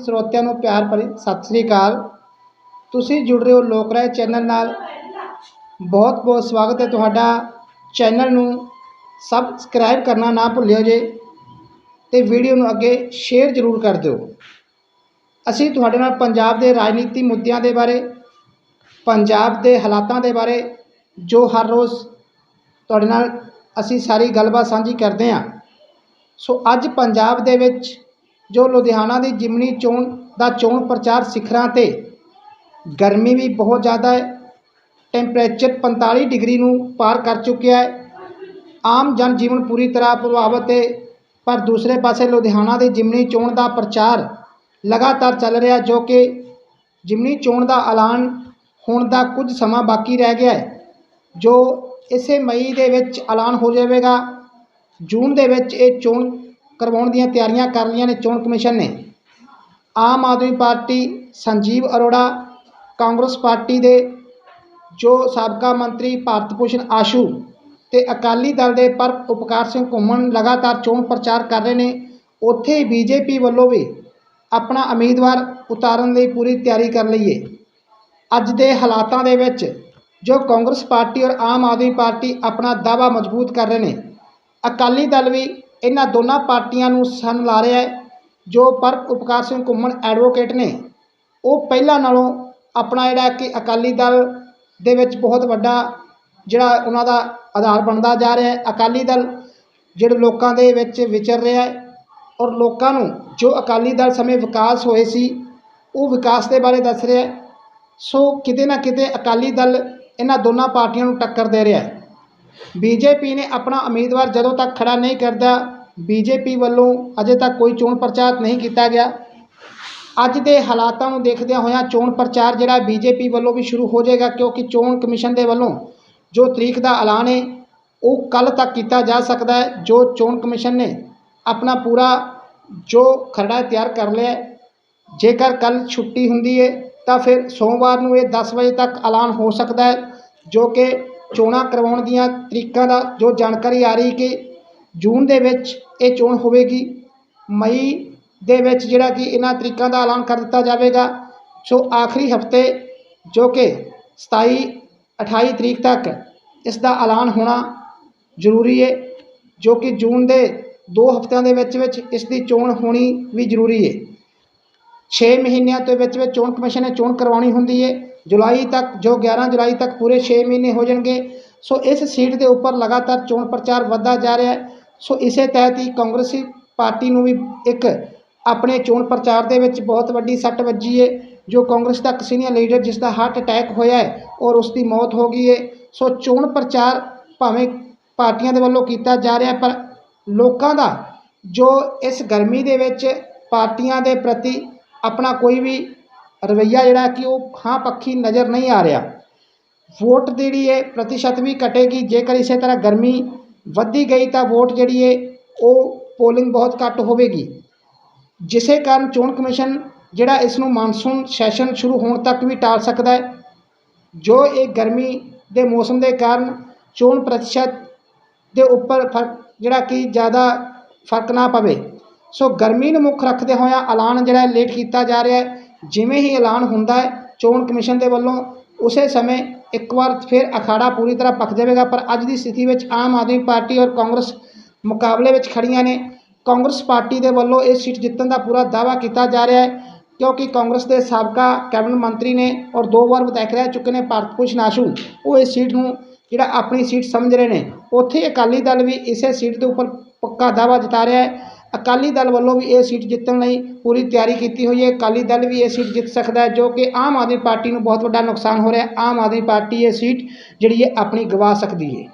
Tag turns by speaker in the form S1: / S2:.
S1: ਸਰੋਤਿਆਂ ਨੂੰ ਪਿਆਰ ਭਰੀ ਸਤਿ ਸ੍ਰੀ ਅਕਾਲ। ਤੁਸੀਂ ਜੁੜ ਰਹੇ ਹੋ ਲੋਕ ਰਾਏ ਚੈਨਲ ਨਾਲ। ਬਹੁਤ ਬਹੁਤ ਸਵਾਗਤ ਹੈ ਤੁਹਾਡਾ। ਚੈਨਲ ਨੂੰ ਸਬਸਕ੍ਰਾਈਬ ਕਰਨਾ ਨਾ ਭੁੱਲਿਓ ਜੇ ਤੇ ਵੀਡੀਓ ਨੂੰ ਅੱਗੇ ਸ਼ੇਅਰ ਜ਼ਰੂਰ ਕਰ ਦਿਓ। ਅਸੀਂ ਤੁਹਾਡੇ ਨਾਲ ਪੰਜਾਬ ਦੇ ਰਾਜਨੀਤੀ ਮੁੱਦਿਆਂ ਦੇ ਬਾਰੇ, ਪੰਜਾਬ ਦੇ ਹਾਲਾਤਾਂ ਦੇ ਬਾਰੇ ਜੋ ਹਰ ਰੋਜ਼ ਤੁਹਾਡੇ ਨਾਲ ਅਸੀਂ ਸਾਰੀ ਗੱਲਬਾਤ ਸਾਂਝੀ ਕਰਦੇ ਹਾਂ। ਸੋ ਅੱਜ ਪੰਜਾਬ ਦੇ ਵਿੱਚ ਜੋ ਲੁਧਿਆਣਾ ਦੀ ਜਿਮਨੀ ਚੋਣ ਦਾ ਚੋਣ ਪ੍ਰਚਾਰ ਸਿਖਰਾਂ ਤੇ, ਗਰਮੀ ਵੀ ਬਹੁਤ ਜ਼ਿਆਦਾ ਹੈ, ਟੈਂਪਰੇਚਰ 45 ਡਿਗਰੀ ਨੂੰ ਪਾਰ ਕਰ ਚੁੱਕਿਆ ਹੈ। ਆਮ ਜਨ ਜੀਵਨ ਪੂਰੀ ਤਰ੍ਹਾਂ ਪ੍ਰਭਾਵਿਤ ਹੈ, ਪਰ ਦੂਸਰੇ ਪਾਸੇ ਲੁਧਿਆਣਾ ਦੀ ਜਿਮਨੀ ਚੋਣ ਦਾ ਪ੍ਰਚਾਰ ਲਗਾਤਾਰ ਚੱਲ ਰਿਹਾ ਜੋ ਕਿ ਜਿਮਨੀ ਚੋਣ ਦਾ ਐਲਾਨ ਹੋਣ ਦਾ ਕੁਝ ਸਮਾਂ ਬਾਕੀ ਰਹਿ ਗਿਆ ਹੈ, ਜੋ ਇਸੇ ਮਈ ਦੇ ਵਿੱਚ ਐਲਾਨ ਹੋ ਜਾਵੇਗਾ। ਜੂਨ ਦੇ ਵਿੱਚ ਇਹ ਚੋਣ ਕਰਵਾਉਣ ਦੀਆਂ ਤਿਆਰੀਆਂ ਕਰ ਲਈਆਂ ਨੇ ਚੋਣ ਕਮਿਸ਼ਨ ਨੇ। Aam Aadmi party, Sanjeev Arora, Congress party ਦੇ ਜੋ ਸਾਬਕਾ ਮੰਤਰੀ ਭਾਰਤ ਭੂਸ਼ਣ ਆਸ਼ੂ ਤੇ ਅਕਾਲੀ ਦਲ ਦੇ ਪਰ ਉਪਕਾਰ ਸਿੰਘ ਘੁੰਮਣ ਲਗਾਤਾਰ ਚੋਣ ਪ੍ਰਚਾਰ ਕਰ ਰਹੇ ਨੇ, ਉੱਥੇ ਹੀ ਬੀਜੇਪੀ ਵੱਲੋਂ ਵੀ ਆਪਣਾ ਉਮੀਦਵਾਰ ਉਤਾਰਨ ਲਈ ਪੂਰੀ ਤਿਆਰੀ ਕਰ ਲਈ ਹੈ ਅੱਜ ਦੇ ਹਾਲਾਤਾਂ ਦੇ ਵਿੱਚ ਜੋ ਕਾਂਗਰਸ ਪਾਰਟੀ ਔਰ ਆਮ ਆਦਮੀ ਪਾਰਟੀ ਆਪਣਾ ਦਾਅਵਾ ਮਜ਼ਬੂਤ ਕਰ ਰਹੇ ਨੇ, ਅਕਾਲੀ ਦਲ ਵੀ ਇਹਨਾਂ ਦੋਨਾਂ ਪਾਰਟੀਆਂ ਨੂੰ ਸਨ ਲਾ ਰਿਹਾ ਹੈ, ਜੋ ਪਰ ਉਪਕਾਰ ਸਿੰਘ ਘੁੰਮਣ ਐਡਵੋਕੇਟ ਨੇ। ਉਹ ਪਹਿਲਾਂ ਨਾਲੋਂ ਆਪਣਾ ਜਿਹੜਾ ਕਿ ਅਕਾਲੀ ਦਲ ਦੇ ਵਿੱਚ ਬਹੁਤ ਵੱਡਾ ਜਿਹੜਾ ਉਹਨਾਂ ਦਾ ਆਧਾਰ ਬਣਦਾ ਜਾ ਰਿਹਾ ਹੈ। ਅਕਾਲੀ ਦਲ ਜਿਹੜੇ ਲੋਕਾਂ ਦੇ ਵਿੱਚ ਵਿਚਰ ਰਿਹਾ ਹੈ ਔਰ ਲੋਕਾਂ ਨੂੰ ਜੋ ਅਕਾਲੀ ਦਲ ਸਮੇਂ ਵਿਕਾਸ ਹੋਏ ਸੀ, ਉਹ ਵਿਕਾਸ ਦੇ ਬਾਰੇ ਦੱਸ ਰਿਹਾ ਹੈ। ਸੋ ਕਿਤੇ ਨਾ ਕਿਤੇ ਅਕਾਲੀ ਦਲ ਇਹਨਾਂ ਦੋਨਾਂ ਪਾਰਟੀਆਂ ਨੂੰ ਟੱਕਰ ਦੇ ਰਿਹਾ ਹੈ। ਬੀਜੇਪੀ ਨੇ ਆਪਣਾ ਉਮੀਦਵਾਰ ਜਦੋਂ ਤੱਕ ਖੜਾ ਨਹੀਂ ਕਰਦਾ, ਬੀਜੇਪੀ ਵੱਲੋਂ ਅਜੇ ਤੱਕ ਕੋਈ ਚੋਣ ਪ੍ਰਚਾਰ ਨਹੀਂ ਕੀਤਾ ਗਿਆ। ਅੱਜ ਦੇ ਹਾਲਾਤਾਂ ਨੂੰ ਦੇਖਦਿਆਂ ਹੋਇਆਂ ਚੋਣ ਪ੍ਰਚਾਰ ਜਿਹੜਾ ਬੀਜੇਪੀ ਵੱਲੋਂ ਵੀ ਸ਼ੁਰੂ ਹੋ ਜਾਏਗਾ, ਕਿਉਂਕਿ ਚੋਣ ਕਮਿਸ਼ਨ ਦੇ ਵੱਲੋਂ ਜੋ ਤਰੀਕ ਦਾ ਐਲਾਨ ਹੈ, ਉਹ ਕੱਲ ਤੱਕ ਕੀਤਾ ਜਾ ਸਕਦਾ ਹੈ, ਜੋ ਚੋਣ ਕਮਿਸ਼ਨ ਨੇ ਆਪਣਾ ਪੂਰਾ ਜੋ ਖਰੜਾ ਤਿਆਰ ਕਰ ਲਿਆ ਜੇਕਰ ਕੱਲ ਛੁੱਟੀ ਹੁੰਦੀ ਹੈ, ਤਾਂ ਫਿਰ ਸੋਮਵਾਰ ਨੂੰ ਇਹ 10 ਵਜੇ ਤੱਕ ਐਲਾਨ ਹੋ ਸਕਦਾ ਹੈ, ਜੋ ਕਿ ਚੋਣਾਂ ਕਰਵਾਉਣ ਦੀਆਂ ਤਰੀਕਾਂ ਦਾ ਜੋ ਜਾਣਕਾਰੀ ਆ ਰਹੀ ਕਿ ਜੂਨ ਦੇ ਵਿੱਚ ਇਹ ਚੋਣ ਹੋਵੇਗੀ, ਮਈ ਦੇ ਵਿੱਚ ਜਿਹੜਾ ਕਿ ਇਹਨਾਂ ਤਰੀਕਾਂ ਦਾ ਐਲਾਨ ਕਰ ਦਿੱਤਾ ਜਾਵੇਗਾ। ਸੋ ਆਖਰੀ ਹਫ਼ਤੇ ਜੋ ਕਿ 27 28 ਤਰੀਕ ਤੱਕ ਇਸ ਦਾ ਐਲਾਨ ਹੋਣਾ ਜ਼ਰੂਰੀ ਹੈ ਜੋ ਕਿ ਜੂਨ ਦੇ 2 ਹਫ਼ਤਿਆਂ ਦੇ ਵਿੱਚ ਵਿੱਚ ਇਸ ਦੀ ਚੋਣ ਹੋਣੀ ਵੀ ਜ਼ਰੂਰੀ ਹੈ 6 ਮਹੀਨਿਆਂ ਦੇ ਵਿੱਚ ਵਿੱਚ ਚੋਣ ਕਮਿਸ਼ਨ ਨੇ ਚੋਣ ਕਰਵਾਉਣੀ ਹੁੰਦੀ ਹੈ ਜੁਲਾਈ ਤੱਕ, ਜੋ 11 ਜੁਲਾਈ ਤੱਕ ਪੂਰੇ 6 ਮਹੀਨੇ ਹੋ ਜਾਣਗੇ। ਸੋ ਇਸ ਸੀਟ ਦੇ ਉੱਪਰ ਲਗਾਤਾਰ ਚੋਣ ਪ੍ਰਚਾਰ ਵੱਧਦਾ ਜਾ ਰਿਹਾ ਹੈ। ਸੋ ਇਸੇ ਤਹਿਤ ਹੀ ਕਾਂਗਰਸੀ ਪਾਰਟੀ ਨੂੰ ਵੀ ਇੱਕ ਆਪਣੇ ਚੋਣ ਪ੍ਰਚਾਰ ਦੇ ਵਿੱਚ ਬਹੁਤ ਵੱਡੀ ਸੱਟ ਵੱਜੀ ਹੈ ਜੋ ਕਾਂਗਰਸ ਦਾ ਇੱਕ ਸੀਨੀਅਰ ਲੀਡਰ ਜਿਸ ਦਾ ਹਾਰਟ ਅਟੈਕ ਹੋਇਆ ਹੈ ਔਰ ਉਸ ਦੀ ਮੌਤ ਹੋ ਗਈ ਹੈ ਸੋ ਚੋਣ ਪ੍ਰਚਾਰ ਭਾਵੇਂ ਪਾਰਟੀਆਂ ਦੇ ਵੱਲੋਂ ਕੀਤਾ ਜਾ ਰਿਹਾ ਪਰ ਲੋਕਾਂ ਦਾ ਜੋ ਇਸ ਗਰਮੀ ਦੇ ਵਿੱਚ ਪਾਰਟੀਆਂ ਦੇ ਪ੍ਰਤੀ ਆਪਣਾ ਕੋਈ ਵੀ ਰਵੱਈਆ ਜਿਹੜਾ ਕਿ ਉਹ ਹਾਂ ਪੱਖੀ ਨਜ਼ਰ ਨਹੀਂ ਆ ਰਿਹਾ। ਵੋਟ ਜਿਹੜੀ ਹੈ, ਪ੍ਰਤੀਸ਼ਤ ਵੀ ਘਟੇਗੀ। ਜੇਕਰ ਇਸੇ ਤਰ੍ਹਾਂ ਗਰਮੀ ਵੱਧਦੀ ਗਈ ਤਾਂ ਵੋਟ ਜਿਹੜੀ ਹੈ, ਉਹ ਪੋਲਿੰਗ ਬਹੁਤ ਘੱਟ ਹੋਵੇਗੀ। ਜਿਸੇ ਕਾਰਨ ਚੋਣ ਕਮਿਸ਼ਨ ਜਿਹੜਾ ਇਸ ਨੂੰ ਮਾਨਸੂਨ ਸੈਸ਼ਨ ਸ਼ੁਰੂ ਹੋਣ ਤੱਕ ਵੀ ਟਾਲ ਸਕਦਾ ਹੈ। ਜੋ ਇਹ ਗਰਮੀ ਦੇ ਮੌਸਮ ਦੇ ਕਾਰਨ ਚੋਣ ਪ੍ਰਤੀਸ਼ਤ ਦੇ ਉੱਪਰ ਫ਼ਰਕ ਜਿਹੜਾ ਕਿ ਜ਼ਿਆਦਾ ਫ਼ਰਕ ਨਾ ਪਵੇ। ਸੋ ਗਰਮੀ ਨੂੰ ਮੁੱਖ ਰੱਖਦੇ ਹੋਇਆ ਐਲਾਨ ਜਿਹੜਾ ਲੇਟ ਕੀਤਾ ਜਾ ਰਿਹਾ ਹੈ। ਜਿਵੇਂ ਹੀ ਐਲਾਨ ਹੁੰਦਾ ਹੈ, ਚੋਣ ਕਮਿਸ਼ਨ ਦੇ ਵੱਲੋਂ ਉਸੇ ਸਮੇਂ ਇੱਕ ਵਾਰ ਫਿਰ ਅਖਾੜਾ ਪੂਰੀ ਤਰ੍ਹਾਂ ਪੱਕ ਜਾਵੇਗਾ, ਪਰ ਅੱਜ ਦੀ ਸਥਿਤੀ ਵਿੱਚ ਆਮ ਆਦਮੀ ਪਾਰਟੀ ਔਰ ਕਾਂਗਰਸ ਮੁਕਾਬਲੇ ਵਿੱਚ ਖੜੀਆਂ ਨੇ। ਕਾਂਗਰਸ ਪਾਰਟੀ ਦੇ ਵੱਲੋਂ ਇਹ ਸੀਟ ਜਿੱਤਣ ਦਾ ਪੂਰਾ ਦਾਅਵਾ ਕੀਤਾ ਜਾ ਰਿਹਾ ਹੈ, ਕਿਉਂਕਿ ਕਾਂਗਰਸ ਦੇ ਸਾਬਕਾ ਕੈਬਨਿਟ ਮੰਤਰੀ ਨੇ ਔਰ ਦੋ ਵਾਰ ਵਿਧਾਇਕ ਰਹਿ ਚੁੱਕੇ ਨੇ ਭਾਰਤ ਭੂਸ਼ਣ ਆਸ਼ੂ ਉਹ ਇਸ ਸੀਟ ਨੂੰ ਜਿਹੜਾ ਆਪਣੀ ਸੀਟ ਸਮਝ ਰਹੇ ਨੇ, ਉੱਥੇ ਅਕਾਲੀ ਦਲ ਵੀ ਇਸੇ ਸੀਟ ਦੇ ਉੱਪਰ ਪੱਕਾ ਦਾਅਵਾ ਜਤਾ ਰਿਹਾ ਹੈ। ਅਕਾਲੀ ਦਲ ਵੱਲੋਂ ਵੀ ਇਹ ਸੀਟ ਜਿੱਤਣ ਲਈ ਪੂਰੀ ਤਿਆਰੀ ਕੀਤੀ ਹੋਈ ਹੈ। ਅਕਾਲੀ ਦਲ ਵੀ ਇਹ ਸੀਟ ਜਿੱਤ ਸਕਦਾ ਹੈ, ਜੋ ਕਿ ਆਮ ਆਦਮੀ ਪਾਰਟੀ ਨੂੰ ਬਹੁਤ ਵੱਡਾ ਨੁਕਸਾਨ ਹੋ ਰਿਹਾ ਆਮ ਆਦਮੀ ਪਾਰਟੀ ਇਹ ਸੀਟ ਜਿਹੜੀ ਹੈ, ਆਪਣੀ ਗਵਾ ਸਕਦੀ ਹੈ।